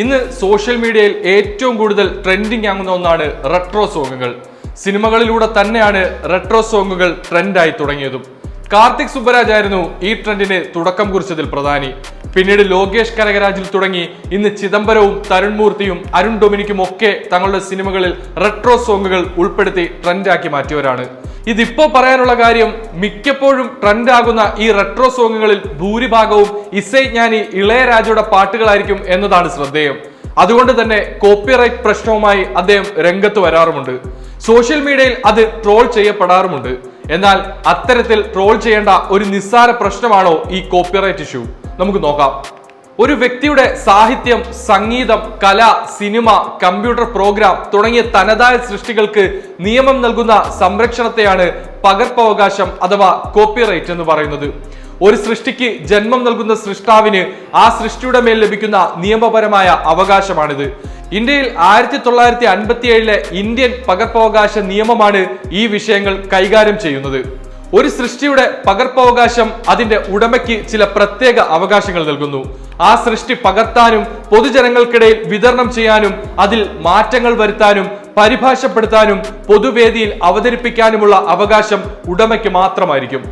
ഇന്ന് സോഷ്യൽ മീഡിയയിൽ ഏറ്റവും കൂടുതൽ ട്രെൻഡിങ് ആകുന്ന ഒന്നാണ് റെട്രോ സോങ്ങുകൾ സിനിമകളിലൂടെ തന്നെയാണ് റെട്രോ സോങ്ങുകൾ ട്രെൻഡായി തുടങ്ങിയതും. കാർത്തിക് സുബ്ബരാജ് ആയിരുന്നു ഈ ട്രെൻഡിന് തുടക്കം കുറിച്ചതിൽ പ്രധാനി. പിന്നീട് ലോകേഷ് കനകരാജിൽ തുടങ്ങി ഇന്ന് ചിദംബരവും തരുൺ മൂർത്തിയും അരുൺ ഡൊമിനിക്കും ഒക്കെ തങ്ങളുടെ സിനിമകളിൽ റെട്രോ സോങ്ങുകൾ ഉൾപ്പെടുത്തി ട്രെൻഡാക്കി മാറ്റിയവരാണ്. ഇതിപ്പോ പറയാനുള്ള കാര്യം മിക്കപ്പോഴും ട്രെൻഡ് ആകുന്ന ഈ റെട്രോ സോങ്ങുകളിൽ ഭൂരിഭാഗവും ഇസൈ ജ്ഞാനി ഇളയരാജയുടെ പാട്ടുകളായിരിക്കും എന്നതാണ് ശ്രദ്ധേയം. അതുകൊണ്ട് തന്നെ കോപ്പിറൈറ്റ് പ്രശ്നവുമായി അദ്ദേഹം രംഗത്ത് വരാറുമുണ്ട്. സോഷ്യൽ മീഡിയയിൽ അത് ട്രോൾ ചെയ്യപ്പെടാറുമുണ്ട്. എന്നാൽ അത്തരത്തിൽ ട്രോൾ ചെയ്യേണ്ട ഒരു നിസ്സാര പ്രശ്നമാണോ ഈ കോപ്പിറൈറ്റ് ഇഷ്യൂ നമുക്ക് നോക്കാം. ഒരു വ്യക്തിയുടെ സാഹിത്യം സംഗീതം കല സിനിമ കമ്പ്യൂട്ടർ പ്രോഗ്രാം തുടങ്ങിയ തനതായ സൃഷ്ടികൾക്ക് നിയമം നൽകുന്ന സംരക്ഷണത്തെയാണ് പകർപ്പവകാശം അഥവാ കോപ്പിറൈറ്റ് എന്ന് പറയുന്നത്. ഒരു സൃഷ്ടിക്ക് ജന്മം നൽകുന്ന സൃഷ്ടാവിന് ആ സൃഷ്ടിയുടെ മേൽ ലഭിക്കുന്ന നിയമപരമായ അവകാശമാണിത്. ഇന്ത്യയിൽ ആയിരത്തി തൊള്ളായിരത്തി അൻപത്തി ഏഴിലെ ഇന്ത്യൻ പകർപ്പവകാശ നിയമമാണ് ഈ വിഷയങ്ങൾ കൈകാര്യം ചെയ്യുന്നത്. ഒരു സൃഷ്ടിയുടെ പകർപ്പവകാശം അതിന്റെ ഉടമയ്ക്ക് ചില പ്രത്യേക അവകാശങ്ങൾ നൽകുന്നു. ആ സൃഷ്ടി പകർത്താനും പൊതുജനങ്ങൾക്കിടയിൽ വിതരണം ചെയ്യാനും അതിൽ മാറ്റങ്ങൾ വരുത്താനും പരിഭാഷപ്പെടുത്താനും പൊതുവേദിയിൽ അവതരിപ്പിക്കാനുമുള്ള അവകാശം ഉടമയ്ക്ക് മാത്രമായിരിക്കും.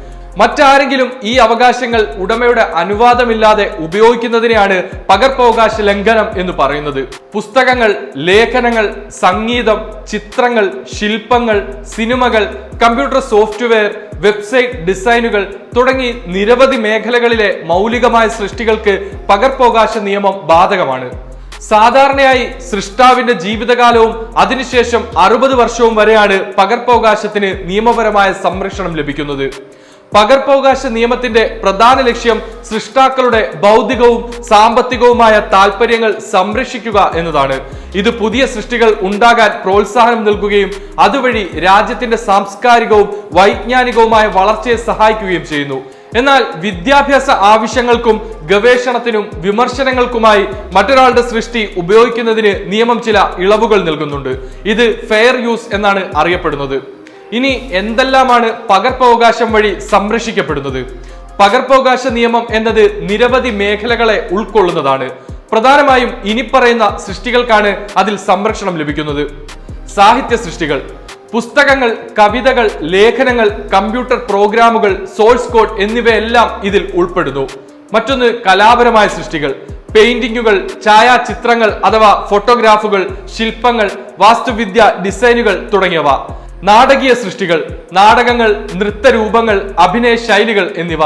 മറ്റാരെങ്കിലും ഈ അവകാശങ്ങൾ ഉടമയുടെ അനുവാദമില്ലാതെ ഉപയോഗിക്കുന്നതിനെയാണ് പകർപ്പവകാശ ലംഘനം എന്ന് പറയുന്നത്. പുസ്തകങ്ങൾ ലേഖനങ്ങൾ സംഗീതം ചിത്രങ്ങൾ ശില്പങ്ങൾ സിനിമകൾ കമ്പ്യൂട്ടർ സോഫ്റ്റ്വെയർ വെബ്സൈറ്റ് ഡിസൈനുകൾ തുടങ്ങി നിരവധി മേഖലകളിലെ മൗലികമായ സൃഷ്ടികൾക്ക് പകർപ്പവകാശ നിയമം ബാധകമാണ്. സാധാരണയായി സൃഷ്ടാവിന്റെ ജീവിതകാലവും അതിനുശേഷം അറുപത് വർഷവും വരെയാണ് പകർപ്പവകാശത്തിന് നിയമപരമായ സംരക്ഷണം ലഭിക്കുന്നത്. പകർപ്പവകാശ നിയമത്തിന്റെ പ്രധാന ലക്ഷ്യം സൃഷ്ടാക്കളുടെ ബൗദ്ധികവും സാമ്പത്തികവുമായ താല്പര്യങ്ങൾ സംരക്ഷിക്കുക എന്നതാണ്. ഇത് പുതിയ സൃഷ്ടികൾ ഉണ്ടാകാൻ പ്രോത്സാഹനം നൽകുകയും അതുവഴി രാജ്യത്തിന്റെ സാംസ്കാരികവും വൈജ്ഞാനികവുമായ വളർച്ചയെ സഹായിക്കുകയും ചെയ്യുന്നു. എന്നാൽ വിദ്യാഭ്യാസ ആവശ്യങ്ങൾക്കും ഗവേഷണത്തിനും വിമർശനങ്ങൾക്കുമായി മറ്റൊരാളുടെ സൃഷ്ടി ഉപയോഗിക്കുന്നതിന് നിയമം ചില ഇളവുകൾ നൽകുന്നുണ്ട്. ഇത് ഫെയർ യൂസ് എന്നാണ് അറിയപ്പെടുന്നത്. ഇനി എന്തെല്ലാമാണ് പകർപ്പവകാശം വഴി സംരക്ഷിക്കപ്പെടുന്നത്? പകർപ്പവകാശ നിയമം എന്നത് നിരവധി മേഖലകളെ ഉൾക്കൊള്ളുന്നതാണ്. പ്രധാനമായും ഇനി പറയുന്ന സൃഷ്ടികൾക്കാണ് അതിൽ സംരക്ഷണം ലഭിക്കുന്നത്. സാഹിത്യ സൃഷ്ടികൾ പുസ്തകങ്ങൾ കവിതകൾ ലേഖനങ്ങൾ കമ്പ്യൂട്ടർ പ്രോഗ്രാമുകൾ സോഴ്സ് കോഡ് എന്നിവയെല്ലാം ഇതിൽ ഉൾപ്പെടുന്നു. മറ്റൊന്ന് കലാപരമായ സൃഷ്ടികൾ പെയിന്റിങ്ങുകൾ ഛായാചിത്രങ്ങൾ അഥവാ ഫോട്ടോഗ്രാഫുകൾ ശില്പങ്ങൾ വാസ്തുവിദ്യ ഡിസൈനുകൾ തുടങ്ങിയവ. നാടകീയ സൃഷ്ടികൾ നാടകങ്ങൾ നൃത്തരൂപങ്ങൾ അഭിനയ ശൈലികൾ എന്നിവ.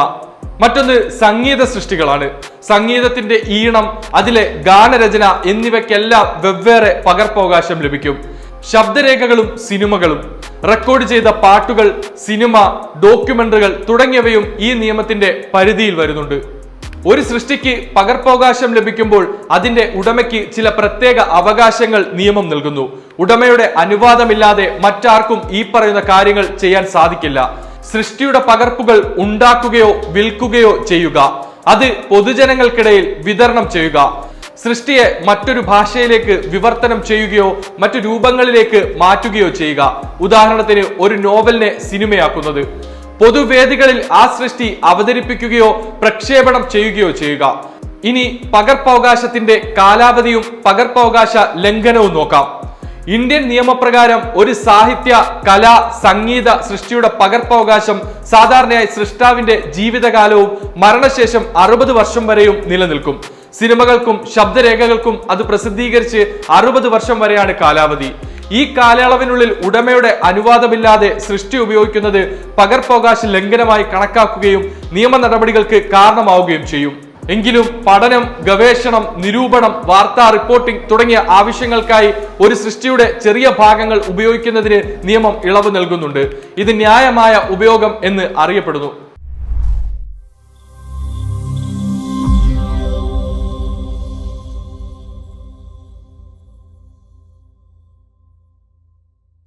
മറ്റൊന്ന് സംഗീത സൃഷ്ടികളാണ്. സംഗീതത്തിന്റെ ഈണം അതിലെ ഗാനരചന എന്നിവയ്ക്കെല്ലാം വെവ്വേറെ പകർപ്പവകാശം ലഭിക്കും. ശബ്ദരേഖകളും സിനിമകളും. റെക്കോർഡ് ചെയ്ത പാട്ടുകൾ സിനിമ ഡോക്യുമെന്ററികൾ തുടങ്ങിയവയും ഈ നിയമത്തിന്റെ പരിധിയിൽ വരുന്നുണ്ട്. ഒരു സൃഷ്ടിക്ക് പകർപ്പവകാശം ലഭിക്കുമ്പോൾ അതിന്റെ ഉടമയ്ക്ക് ചില പ്രത്യേക അവകാശങ്ങൾ നിയമം നൽകുന്നു. ഉടമയുടെ അനുവാദമില്ലാതെ മറ്റാർക്കും ഈ പറയുന്ന കാര്യങ്ങൾ ചെയ്യാൻ സാധിക്കില്ല. സൃഷ്ടിയുടെ പകർപ്പുകൾ ഉണ്ടാക്കുകയോ വിൽക്കുകയോ ചെയ്യുക. അത് പൊതുജനങ്ങൾക്കിടയിൽ വിതരണം ചെയ്യുക. സൃഷ്ടിയെ മറ്റൊരു ഭാഷയിലേക്ക് വിവർത്തനം ചെയ്യുകയോ മറ്റു രൂപങ്ങളിലേക്ക് മാറ്റുകയോ ചെയ്യുക. ഉദാഹരണത്തിന് ഒരു നോവലിനെ സിനിമയാക്കുന്നത്. പൊതുവേദികളിൽ ആ സൃഷ്ടി അവതരിപ്പിക്കുകയോ പ്രക്ഷേപണം ചെയ്യുകയോ ചെയ്യുക. ഇനി പകർപ്പവകാശത്തിന്റെ കാലാവധിയും പകർപ്പവകാശ ലംഘനവും നോക്കാം. ഇന്ത്യൻ നിയമപ്രകാരം ഒരു സാഹിത്യ കല സംഗീത സൃഷ്ടിയുടെ പകർപ്പവകാശം സാധാരണയായി സൃഷ്ടാവിന്റെ ജീവിതകാലവും മരണശേഷം അറുപത് വർഷം വരെയും നിലനിൽക്കും. സിനിമകൾക്കും ശബ്ദരേഖകൾക്കും അത് പ്രസിദ്ധീകരിച്ച് അറുപത് വർഷം വരെയാണ് കാലാവധി. ഈ കാലയളവിനുള്ളിൽ ഉടമയുടെ അനുവാദമില്ലാതെ സൃഷ്ടി ഉപയോഗിക്കുന്നത് പകർപ്പവകാശ ലംഘനമായി കണക്കാക്കുകയും നിയമ നടപടികൾക്ക് കാരണമാവുകയും ചെയ്യും. എങ്കിലും പഠനം ഗവേഷണം നിരൂപണം വാർത്താ റിപ്പോർട്ടിംഗ് തുടങ്ങിയ ആവശ്യങ്ങൾക്കായി ഒരു സൃഷ്ടിയുടെ ചെറിയ ഭാഗങ്ങൾ ഉപയോഗിക്കുന്നതിന് നിയമം ഇളവ് നൽകുന്നുണ്ട്. ഇത് ന്യായമായ ഉപയോഗം എന്ന് അറിയപ്പെടുന്നു.